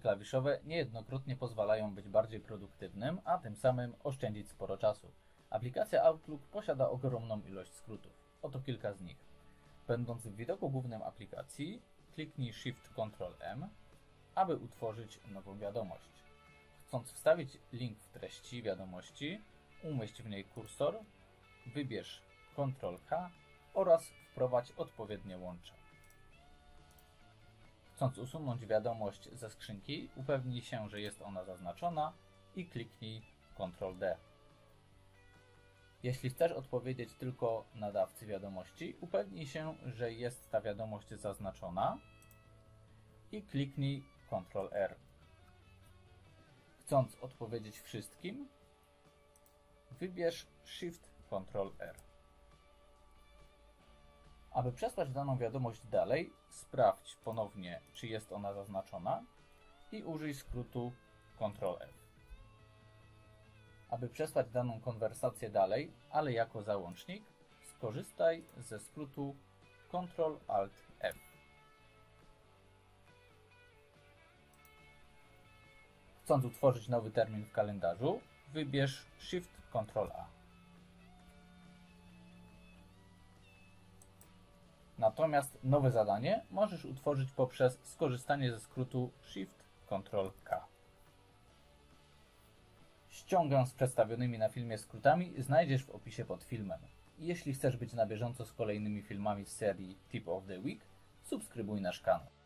klawiszowe niejednokrotnie pozwalają być bardziej produktywnym, a tym samym oszczędzić sporo czasu. Aplikacja Outlook posiada ogromną ilość skrótów. Oto kilka z nich. Będąc w widoku głównym aplikacji, kliknij Shift Ctrl M, aby utworzyć nową wiadomość. Chcąc wstawić link w treści wiadomości, umieść w niej kursor, wybierz Ctrl K oraz wprowadź odpowiednie łącze. Chcąc usunąć wiadomość ze skrzynki, upewnij się, że jest ona zaznaczona i kliknij Ctrl D. Jeśli chcesz odpowiedzieć tylko nadawcy wiadomości, upewnij się, że jest ta wiadomość zaznaczona i kliknij Ctrl R. Chcąc odpowiedzieć wszystkim, wybierz Shift Ctrl R. Aby przesłać daną wiadomość dalej, sprawdź ponownie, czy jest ona zaznaczona i użyj skrótu Ctrl F. Aby przesłać daną konwersację dalej, ale jako załącznik, skorzystaj ze skrótu Ctrl Alt F. Chcąc utworzyć nowy termin w kalendarzu, wybierz Shift Natomiast nowe zadanie możesz utworzyć poprzez skorzystanie ze skrótu Shift Ctrl K. Ściągę z przedstawionymi na filmie skrótami znajdziesz w opisie pod filmem. Jeśli chcesz być na bieżąco z kolejnymi filmami z serii Tip of the Week, subskrybuj nasz kanał.